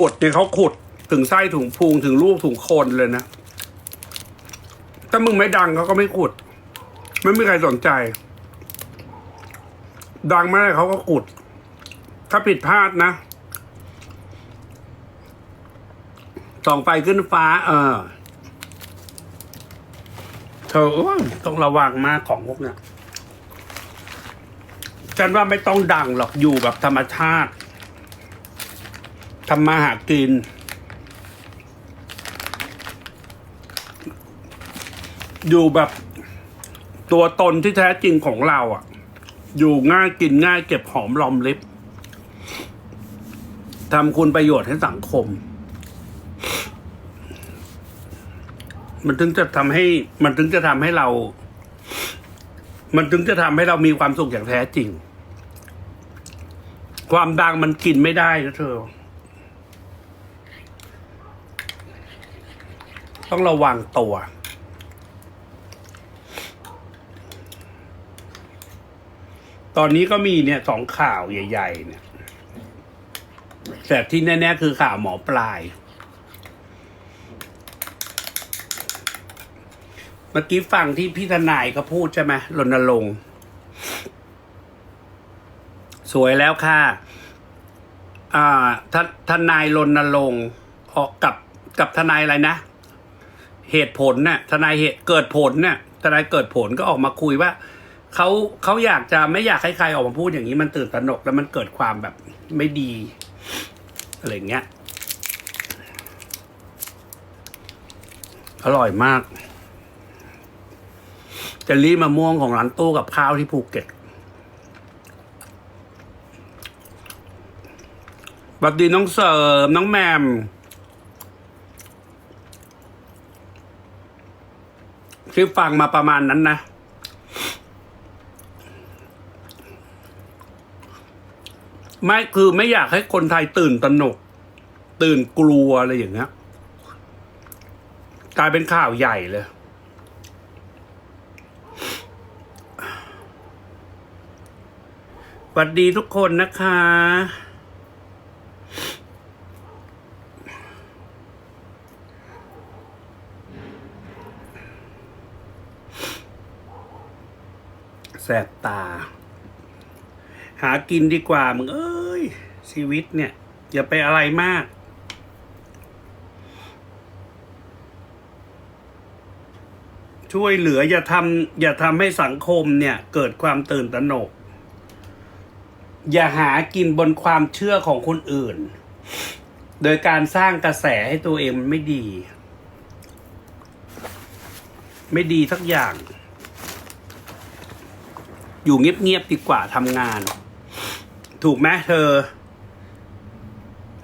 ขุดเนี่ยเขาขุดถึงไส้ถึงพุงถึงลูกถึงคนเลยนะ ถ้ามึงไม่ดังเขาก็ไม่ขุด ไม่มีใครสนใจ ดังไม่ได้เขาก็ขุด ถ้าผิดพลาดนะส่องไฟขึ้นฟ้า เออเธอต้องระวังมากของพวกเนี้ยฉันว่าไม่ต้องดังหรอกอยู่แบบธรรมชาติ ทำมาหากิน อยู่แบบตัวตนที่แท้จริงของเราอะ อยู่ง่ายกินง่ายเก็บหอมรอมริบทำคุณประโยชน์ให้สังคม มันถึงจะทำให้ มันถึงจะทำให้เรา มันถึงจะทำให้เรามีความสุขอย่างแท้จริง ความดังมันกินไม่ได้นะเธอ ต้องระวังตัว ตอนนี้ก็มีเนี่ยสองข่าวใหญ่ ๆ เนี่ยแต่ที่แน่ๆคือข่าวหมอปลาย เมื่อกี้ฟังที่พี่ทนายเขาพูดใช่ไหมรณรงค์สวยแล้วค่ะอ่าททนายรณรงค์ออกกับกับทนายอะไรนะ เหตุผลเนี่ยทนายเหตุเกิดผลเนี่ยทนายเกิดผลก็ออกมาคุยว่าเขาเขาอยากจะไม่อยากให้ใครออกมาพูดอย่างนี้มันตื่นตระหนกแล้วมันเกิดความแบบไม่ดีอะไรเงี้ย อร่อยมากเจลลี่มะม่วงของร้านตู้กับข้าวที่ภูเก็ตบัดดีน้องเสริมน้องแมม ที่ฟังมาประมาณนั้นนะ ไม่คือไม่อยากให้คนไทยตื่นตระหนก ตื่นกลัวอะไรอย่างเงี้ยกลายเป็นข่าวใหญ่เลยสวัสดีทุกคนนะคะ บตา หากินดีกว่ามึงเอ้ย ชีวิตเนี่ย อย่าไปอะไรมาก ช่วยเหลืออย่าทำอย่าทำให้สังคมเนี่ย เกิดความตื่นตระหนก อย่าหากินบนความเชื่อของคนอื่น โดยการสร้างกระแสให้ตัวเองมันไม่ดี ไม่ดีสักอย่าง อยู่เงียบๆดีกว่าทำงาน ถูกไหมเธอ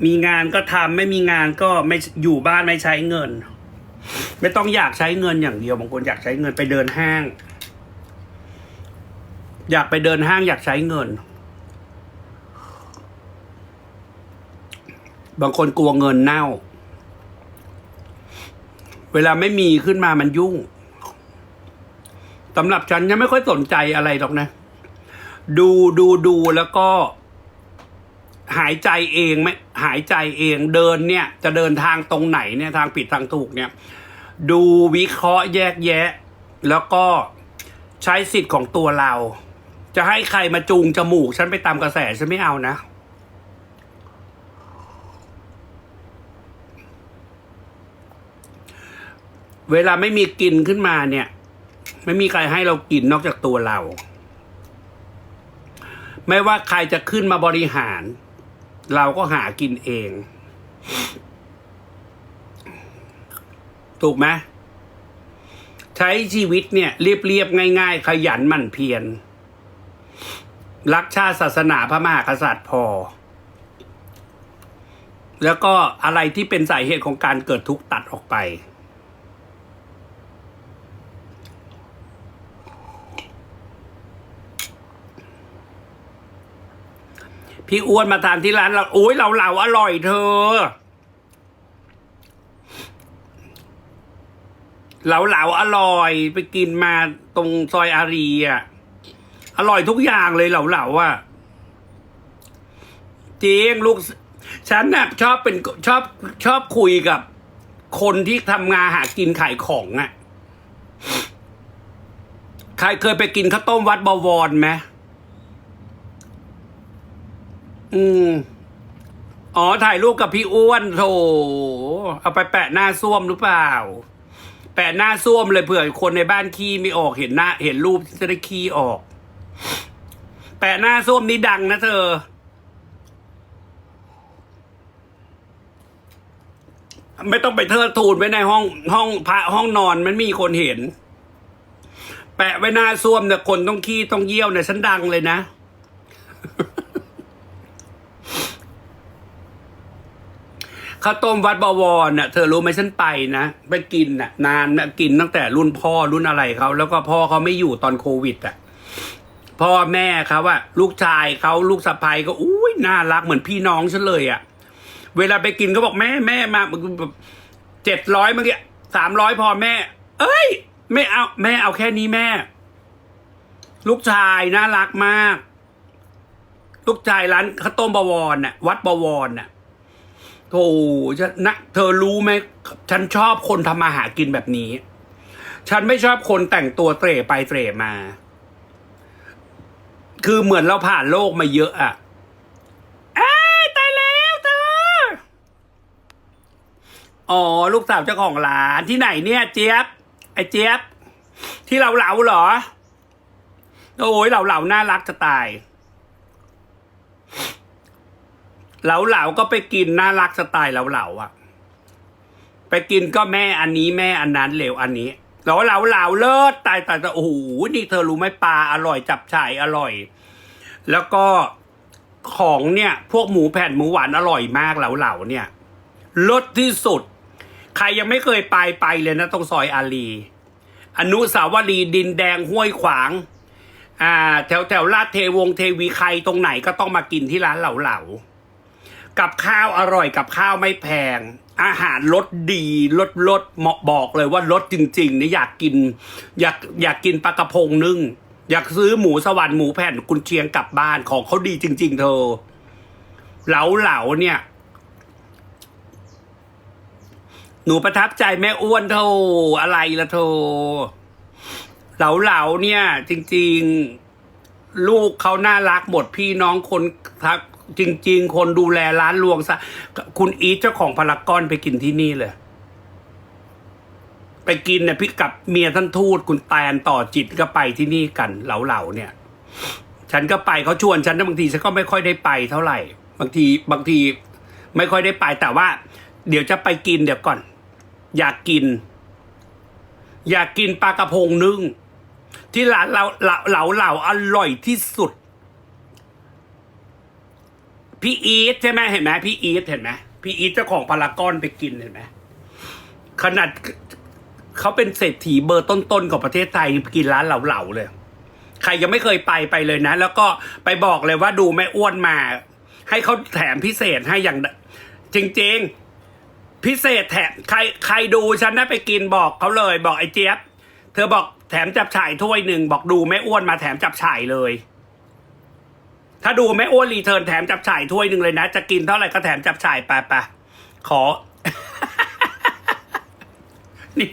มีงานก็ทำไม่มีงานก็ไม่อยู่บ้านไม่ใช้เงิน ไม่ต้องอยากใช้เงินอย่างเดียวบางคนอยากใช้เงินไปเดินห้าง อยากไปเดินห้างอยากใช้เงิน บางคนกลัวเงินเน่า เวลาไม่มีขึ้นมามันยุ่ง สำหรับฉันยังไม่ค่อยสนใจอะไรหรอกนะ ดูดูดูแล้วก็ หายใจเองไหมหายใจเองเดินเนี่ย จะเดินทางตรงไหนเนี่ยทางผิดทางถูกเนี่ย ดูวิเคราะห์แยกแยะ แล้วก็ใช้สิทธิ์ของตัวเรา จะให้ใครมาจูงจมูก ฉันไปตามกระแสฉันไม่เอานะเวลาไม่มีกินขึ้นมาเนี่ย ไม่มีใครให้เรากินนอกจากตัวเรา ไม่ว่าใครจะขึ้นมาบริหาร เราก็หากินเอง ถูกไหมใช้ชีวิตเนี่ย เรียบๆง่าย ๆ ขยันหมั่นเพียรรักชาติศาสนาพระมหากษัตริย์พอ แล้วก็อะไรที่เป็นสาเหตุของการเกิดทุกข์ตัดออกไป พี่อ้วนมาทานที่ร้านเราโอ้ยเราเหลาอร่อยเธอเหลาเหลาอร่อย ไปกินมาตรงซอยอารีอะอร่อยทุกอย่างเลยเหลาเหลาอะจริงลูกฉันน่ะชอบเป็นชอบชอบคุยกับ คนที่ทำงานหากินขายของอะ่ะ ใครเคยไปกินข้าวต้มวัดบวรไหม อืม อ๋อ ถ่ายรูปกับพี่อ้วนโถเอาไปแปะหน้าส้วมหรือเปล่า แปะหน้าส้วมเลยเผื่อคนในบ้านขี้ไม่ออกเห็นหน้า เห็นรูปจะได้ขี้ออก แปะหน้าส้วมนี้ดังนะเธอ ไม่ต้องไปเทิดทูนไว้ในห้องห้องพระห้องนอนมันมีคนเห็น แปะไว้หน้าส้วมเนี่ยคนต้องขี้ต้องเยี่ยวเนี่ยฉันดังเลยนะ ข้าวต้มวัดบวรน่ะเธอรู้ไหมฉันไปนะไปกินน่ะ นานนะกินตั้งแต่รุ่นพ่อรุ่นอะไรเขาแล้วก็พ่อเขาไม่อยู่ตอนโควิดอะพ่อแม่เขาว่าลูกชายเขาลูกสะใภ้ก็อุ้ยน่ารักเหมือนพี่น้องฉันเลยอะ เวลาไปกินก็บอกแม่แม่มาเจ็ดร้อยเมื่อกี้สามร้อยพอแม่ เอ้ยไม่เอาแม่เอาแค่นี้แม่ ลูกชายน่ารักมาก ลูกชายร้านข้าวต้มบวรน่ะ วัดบวรน่ะ โธ่ฉันนะเธอรู้ไหมฉันชอบคนทำมาหากินแบบนี้ ฉันไม่ชอบคนแต่งตัวเตร่ไปเตร่มา คือเหมือนเราผ่านโลกมาเยอะอะเอ้ยตายแล้วเธอ อ๋อ ลูกสาวเจ้าของร้านที่ไหนเนี่ย เจี๊ยบ ไอ้เจี๊ยบ ที่เราเหลาเหรอ โอ้ยเหลาเหลาน่ารักจะตาย เหลาเหลาก็ไปกินน่ารักสไตล์เหลาเหลาอะไปกินก็แม่อันนี้แม่อันนั้นเหลวอันนี้เหลาเหลาเหลาเลิศตายตายตายโอ้โหนี่เธอรู้ไหมปลาอร่อยจับฉ่ายอร่อย แล้วก็ของเนี่ย พวกหมูแผ่นหมูหวานอร่อยมากเหลาเหลาเนี่ยรสที่สุด ใครยังไม่เคยไปไปเลยนะตรงซอยอารีอนุสาวรีย์ดินแดงห้วยขวางอ่าแถวแถวลาดเทวงเทวีใครตรงไหนก็ต้องมากินที่ร้านเหลาเหลา กับข้าวอร่อยกับข้าวไม่แพง อาหารรสดีรสรสเหมาะบอกเลยว่ารสจริงๆเนี่ยอยากกิน อยากอยากกินปลากระพงนึ่งอยากซื้อหมูสวรรค์หมูแผ่นกุนเชียงกลับบ้านของเขาดีจริง ๆ เธอ เหลาเหลาเนี่ย หนูประทับใจแม่อ้วนโทออะไรละโทเหลาเหลาเนี่ย จริง ๆ ลูกเขาน่ารักหมดพี่น้องคนทัก จริง ๆ คนดูแลร้านรวงซะคุณอีทเจ้าของพารากอนไปกินที่นี่เลย ไปกินเนี่ยพี่กับเมียท่านทูตคุณแตนต่อจิตก็ไปที่นี่กัน เหลาๆเนี่ย ฉันก็ไปเขาชวนฉันนะบางทีฉันก็ไม่ค่อยได้ไปเท่าไหร่ บางทีบางทีไม่ค่อยได้ไปแต่ว่า เดี๋ยวจะไปกินเดี๋ยวก่อน อยากกิน อยากกินปลากระพงนึ่งที่ร้านเราเหลาเหลาเหลาอร่อยที่สุด พี่อีทใช่ไหมเห็นไหมพี่อีทเห็นไหมพี่อีทเจ้าของพารากอนไปกินเห็นไหมขนาดเขาเป็นเศรษฐีเบอร์ต้นๆของประเทศไทยกินร้านเหล่าๆเลย ใครยังไม่เคยไปไปเลยนะ แล้วก็ไปบอกเลยว่าดูแม่อ้วนมา ให้เขาแถมพิเศษให้อย่าง จริง ๆ พิเศษแถมใครใครดูฉันนะไปกินบอกเขาเลย บอกไอ้เจี๊ยบ เธอบอกแถมจับฉ่ายถ้วยหนึ่งบอกดูแม่อ้วนมาแถมจับฉ่ายเลย ถ้าดูแม่อ้วนรีเทิร์นแถมจับฉ่ายถ้วยหนึ่งเลยนะ จะกินเท่าไหร่ก็แถมจับฉ่ายไปไปขอ นี่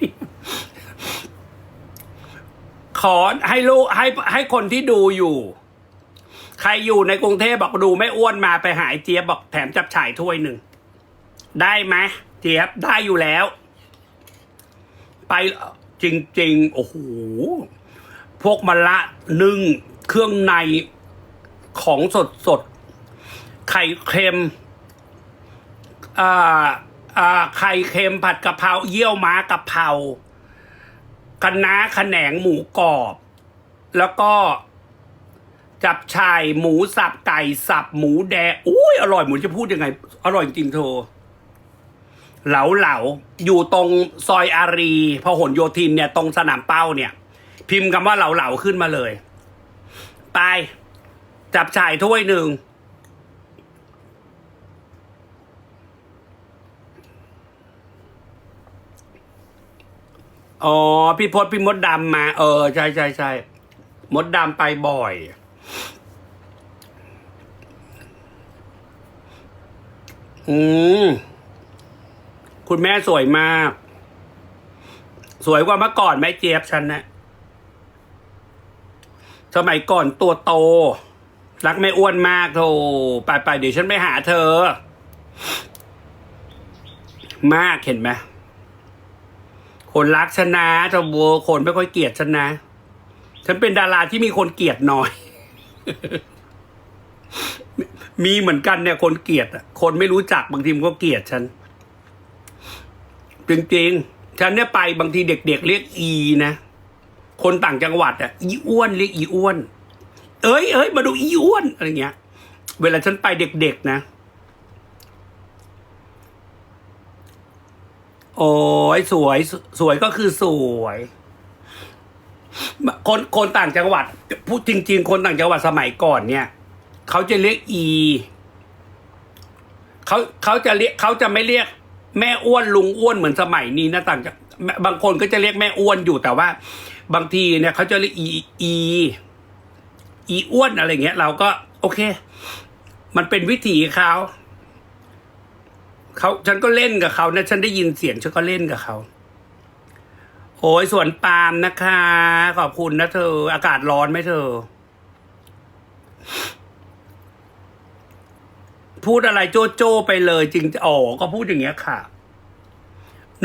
ขอให้ลูกให้ให้คนที่ดูอยู่ ใครอยู่ในกรุงเทพบอกดูไม่อ้วนมาไปหาไอ้เจี๊ยบบอกแถมจับฉ่ายถ้วยหนึ่ง ได้ไหมเจี๊ยบได้อยู่แล้ว ไปจริง ๆ โอ้โหพวกมะละนึ่งเครื่องใน ของสดสดไข่เค็มอ่าอ่าไข่เค็มผัดกะเพราเยี่ยวม้ากะเพราคะน้าขแหนงหมูกรอบ แล้วก็จับชายหมูสับไก่สับ หมูแดงอุ้ยอร่อยเหมือนจะพูดยังไง อร่อยจริงเธอเหลาเหลาอยู่ตรงซอยอารีพหลโยธินเนี่ย ตรงสนามเป้าเนี่ย พิมพ์คำว่าเหลาเหลาขึ้นมาเลย ไป จับชายถ้วยหนึ่ง อ๋อ พี่พศพี่มดดำมา เออ ใช่ใช่ใช่มดดำไปบ่อย อืม คุณแม่สวยมาก สวยกว่าเมื่อก่อนแม่เจี๊ยบฉันนะสมัยก่อนตัวโต รักแม่อ้วนมากโธ่ไปไปๆเดี๋ยวฉันไปหาเธอ มากเห็นไหมคนรักฉันะจะบัวคนไม่ค่อยเกลียดฉันนะ ฉันเป็นดาราที่มีคนเกลียดน้อย มีเหมือนกันเนี่ย คนเกลียดอะคนไม่รู้จักบางทีมันก็เกลียดฉันจริงๆ ฉันเนี่ยไปบางทีเด็กๆเรียกอีนะ คนต่างจังหวัดอะ อีอ้วนเรียกอีอ้วน เอ้ยเอ้ยมาดูอีอ้วนอะไรเงี้ย เวลาฉันไปเด็กๆนะ โอ้ยสวย สวยก็คือสวย คนคนต่างจังหวัด พูดจริง ๆ คนต่างจังหวัดสมัยก่อนเนี่ยเขาจะเรียกอีเขาเขาจะเรียกเขาจะไม่เรียก แม่อ้วนลุงอ้วนเหมือนสมัยนี้นะต่างจากบางคนก็จะเรียกแม่อ้วนอยู่แต่ว่า บางทีเนี่ยเขาจะเรียกอีอี อีอ้วนอะไรเงี้ย เราก็ โอเค มันเป็นวิถีเขาเขาฉันก็เล่นกับเขานะฉันได้ยินเสียงฉันก็เล่นกับเขาโอ้ยสวนปาล์มนะคะ ขอบคุณนะเธอ อากาศร้อนไหมเธอ พูดอะไรโจ้โจ้ไปเลยจริงอ๋อก็พูดอย่างเงี้ยค่ะ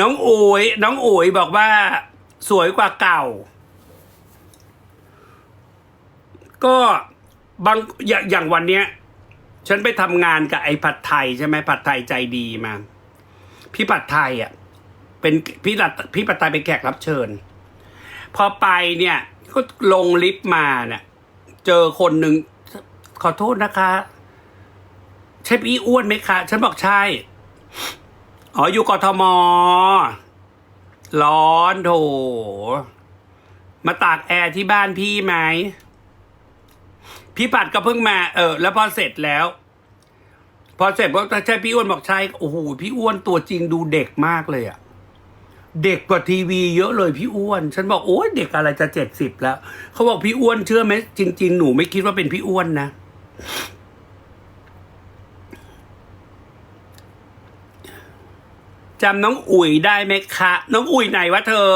น้องโอ๋ยน้องโอ๋ยบอกว่า สวยกว่าเก่า ก็บางอย่างอย่างวันเนี้ย ฉันไปทำงานกับไอ้ผัดไทยใช่ไหมผัดไทยใจดีมา พี่ผัดไทยอะ เป็นพี่ผัดพี่ผัดไทยเป็นแขกรับเชิญ พอไปเนี่ย ก็ลงลิฟต์มาเนี่ยเจอคนหนึ่งขอโทษนะคะ ใช่พี่อ้วนไหมคะ ฉันบอกใช่ อ๋ออยู่กทม ร้อนโถมาตากแอร์ที่บ้านพี่ไหม พี่ปัดก็เพิ่งมา เออ แล้วพอเสร็จแล้ว พอเสร็จก็ใช่พี่อ้วนบอกใช่โอ้โหพี่อ้วนตัวจริงดูเด็กมากเลยอะเด็กกว่าทีวีเยอะเลยพี่อ้วน ฉันบอกโอ้ยเด็กอะไรจะเจ็ดสิบแล้วเขาบอกพี่อ้วนเชื่อไหมจริง ๆ หนูไม่คิดว่าเป็นพี่อ้วนนะจำน้องอุ๋ยได้ไหมคะ น้องอุ๋ยไหนวะเธอ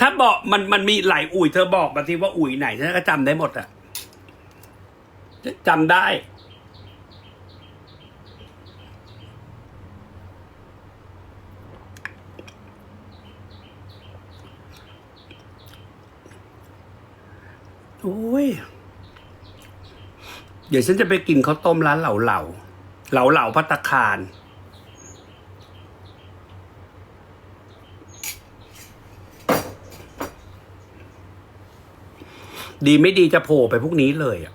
ถ้าบอกมันมันมีหลายอุ๋ยเธอบอกมาทีว่าอุ๋ยไหนฉันก็จำได้หมดอะ จำได้ โอ้ย เดี๋ยวฉันจะไปกินข้าวต้มร้านเหล่าเหล่าเหล่าเหล่าพัตตาคารดีไม่ดีจะโผล่ไปพวกนี้เลยอะ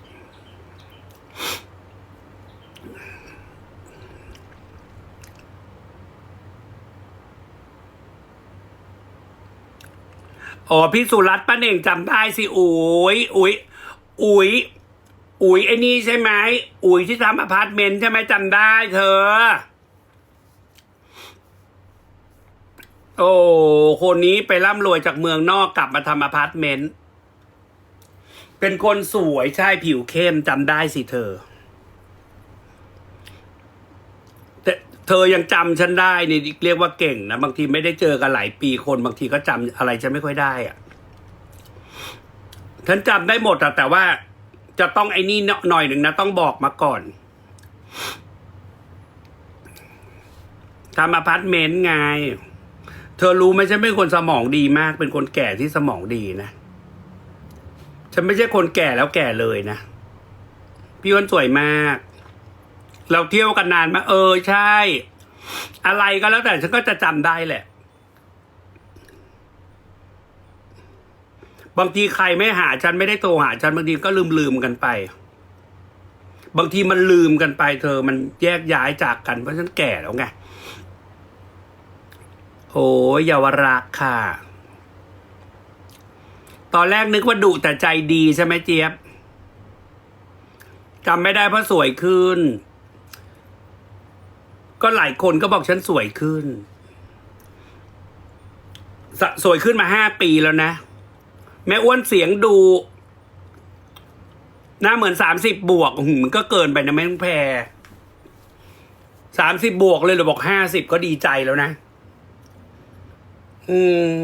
อ๋อพี่สุรัตน์ป้าเน่งจำได้สิอุ๋ยอุ๋ยอุ๋ยอุ๋ยไอ้นี่ใช่ไหมอุ๋ยที่ทำอพาร์ตเมนต์ใช่ไหมจำได้เธอ โอ้คนนี้ไปร่ำรวยจากเมืองนอกกลับมาทำอพาร์ตเมนต์เป็นคนสวยใช่ผิวเข้มจำได้สิเธอ แต่ เธอยังจำฉันได้นี่เรียกว่าเก่งนะบางทีไม่ได้เจอกันหลายปีคนบางทีก็จำอะไรฉันไม่ค่อยได้อะฉันจำได้หมดอะแต่ว่าจะต้องไอ้นี่หน่อยหนึ่งนะต้องบอกมาก่อนทำอพาร์ตเมนต์ไง เธอรู้ไหมฉันเป็นคนสมองดีมาก เป็นคนแก่ที่สมองดีนะ ฉันไม่ใช่คนแก่แล้วแก่เลยนะ พี่อ้วนสวยมาก เราเที่ยวกันนานมาเออใช่ อะไรก็แล้วแต่ฉันก็จะจำได้แหละ บางทีใครไม่หาฉันไม่ได้โทรหาฉันบางทีก็ลืมลืมกันไป บางทีมันลืมกันไป เธอมันแยกย้ายจากกันเพราะฉันแก่แล้วไงโอ้ยเยาวรักค่ะ ตอนแรกนึกว่าดุแต่ใจดีใช่ไหมเจี๊ยบจำไม่ได้เพราะสวยขึ้น ก็หลายคนก็บอกฉันสวยขึ้นสสวยขึ้นมาห้าปีแล้วนะ แม่อ้วนเสียงดู หน้าเหมือนสามสิบบวกหืมมันก็เกินไปนะแม่งแพรสามสิบบวกเลยหรือบอกห้าสิบก็ดีใจแล้วนะ อืม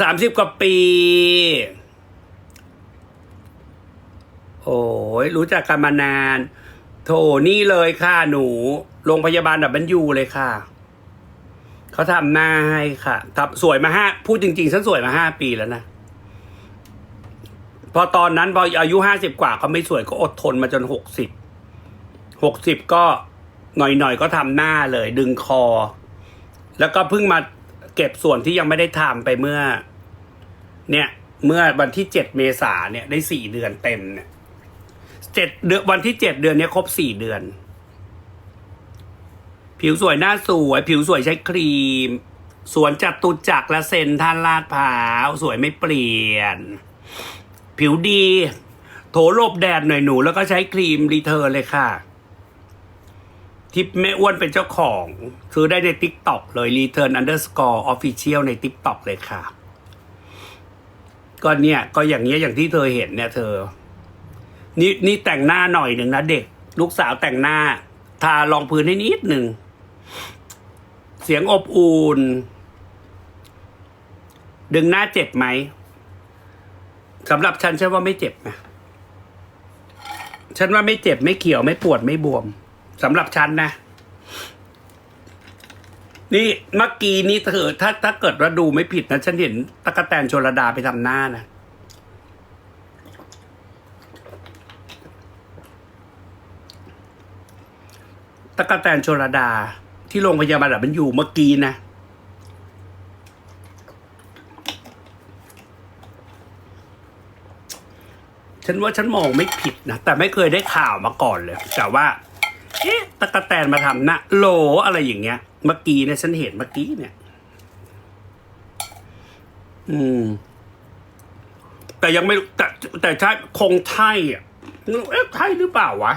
สามสิบกว่าปี โอ้ยรู้จักกันมานาน โถนี่เลยค่ะหนู โรงพยาบาลดับเบิลยูเลยค่ะ เขาทำหน้าให้ค่ะทำสวยมาห้าพูดจริงๆฉันสวยมาห้าปีแล้วนะ พอตอนนั้นพออายุห้าสิบกว่าก็ไม่สวยก็อดทนมาจนหกสิบหกสิบก็หน่อยๆก็ทำหน้าเลย ดึงคอ แล้วก็เพิ่งมาเก็บส่วนที่ยังไม่ได้ทำไปเมื่อ เนี่ย เมื่อวันที่เจ็ดเมษาเนี่ยได้สี่เดือนเต็มเนี่ย เจ็ดเดือนวันที่เจ็ดเดือนเนี้ยครบสี่เดือน ผิวสวยหน้าสวย ผิวสวยใช้ครีม สวนจัตุจักรและเซนท่านลาดพร้าว สวยไม่เปลี่ยน ผิวดี โถหลบแดดหน่อยหนู แล้วก็ใช้ครีมรีเทอร์เลยค่ะทิปแม่อ้วนเป็นเจ้าของ ซื้อได้ใน t ิ k t o k เลย Return Underscore Official ใน t ิ k t o k เลยค่ะ ก็เนี่ย ก็อย่างเงี้ยอย่างที่เธอเห็นเนี่ยเธอ นี่นี่แต่งหน้าหน่อยหนึ่งนะเด็ก ลูกสาวแต่งหน้า ทารองพื้นให้นิดหนึ่ง เสียงอบอุ่นดึงหน้าเจ็บไหมสำหรับฉันฉันว่าไม่เจ็บนะฉันว่าไม่เจ็บไม่เขียวไม่ปวดไม่บวมสำหรับฉันนะนี่เมื่อกี้นี้เธอถ้าถ้าเกิดว่าดูไม่ผิดนะ ฉันเห็นตะกะแตนโชลดาไปทำหน้านะ ตะกะแตนโชลดา ที่โรงพยาบาลมันอยู่เมื่อกี้นะ ฉันว่าฉันมองไม่ผิดนะ แต่ไม่เคยได้ข่าวมาก่อนเลย แต่ว่า เอ๊ะตะกะแตนมาทำนะโหลอะไรอย่างเงี้ย เมื่อกี้เนี่ยฉันเห็นเมื่อกี้เนี่ย อืม แต่ยังไม่แต่แต่ใช่คงใช่อะเอ๊ะใช่หรือเปล่าวะ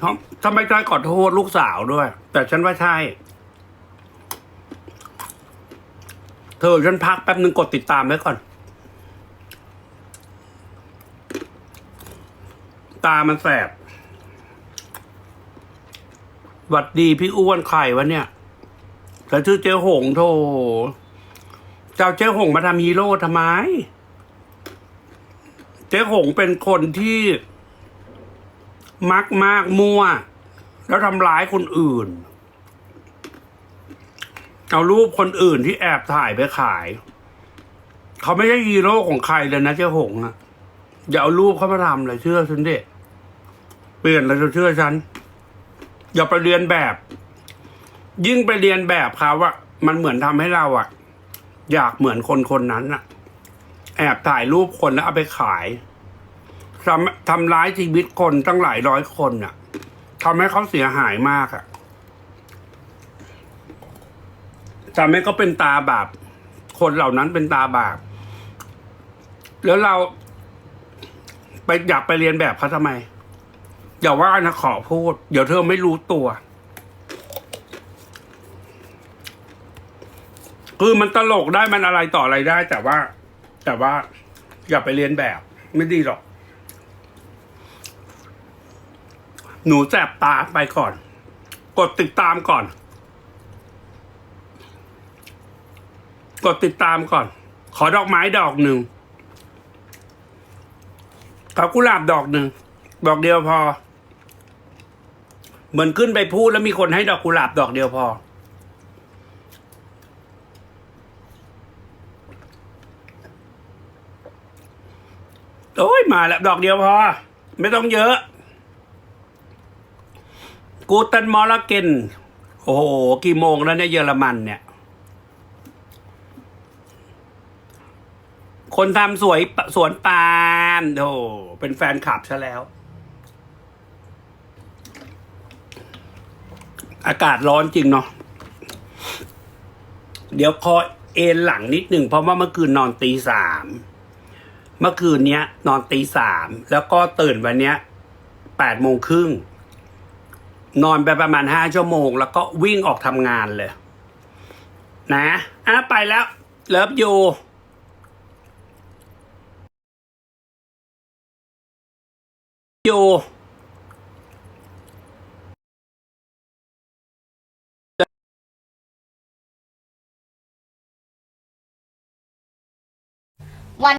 ทำทำไมใช่ขอโทษลูกสาวด้วย แต่ฉันว่าใช่ เธอฉันพักแป๊บนึงกดติดตามไว้ก่อน ตามันแสบหวัดดีพี่อ้วนไข่วะเนี่ยแต่ชื่อเจ๊หงโทเจ้าเจ๊หงมาทำฮีโร่ทำไม เจ๊หงเป็นคนที่ มักมากมั่ว แล้วทำร้ายคนอื่น เอารูปคนอื่นที่แอบถ่ายไปขาย เขาไม่ใช่ฮีโร่ของใครเลยนะเจ๊หงอะอย่าเอารูปเขามาทำเลยเชื่อฉันดิเปลี่ยนเลยเชื่อฉัน อย่าไปเรียนแบบ ยิ่งไปเรียนแบบเขาอะมันเหมือนทำให้เราอะอยากเหมือนคนคนนั้นอะแอบถ่ายรูปคนแล้วเอาไปขาย ทำทำร้ายชีวิตคนตั้งหลายร้อยคนอะทำให้เขาเสียหายมากอะทำให้เขาเป็นตาบาปคนเหล่านั้นเป็นตาบาปแล้วเราไปอยากไปเรียนแบบเขาทำไม อย่าว่านะขอพูด เดี๋ยวเธอไม่รู้ตัว คือมันตลกได้มันอะไรต่ออะไรได้ แต่ว่า แต่ว่า อย่าไปเรียนแบบ ไม่ดีหรอก หนูแสบตาไปก่อน กดติดตามก่อน กดติดตามก่อน ขอดอกไม้ดอกหนึ่งขอกุหลาบดอกหนึ่งดอกเดียวพอ เหมือนขึ้นไปพูดแล้วมีคนให้ดอกกุหลาบดอกเดียวพอ โอ้ยมาแล้วดอกเดียวพอ ไม่ต้องเยอะ กูตันมอลเกนโอ้โห กี่โมงแล้วเนี่ยเยอรมันเนี่ย คนทำสวยสวนปาล์มโธ่เป็นแฟนคลับซะแล้ว อากาศร้อนจริงเนาะเดี๋ยวคอเอนหลังนิดหนึ่งเพราะว่าเมื่อคืนนอนตีสามเมื่อคืนเนี้ย นอนตีสามแล้วก็ตื่นวันเนี้ยแปดโมงครึ่ง นอนไปประมาณห้าชั่วโมง แล้วก็วิ่งออกทำงานเลย นะอะไปแล้ว เลิฟยูยู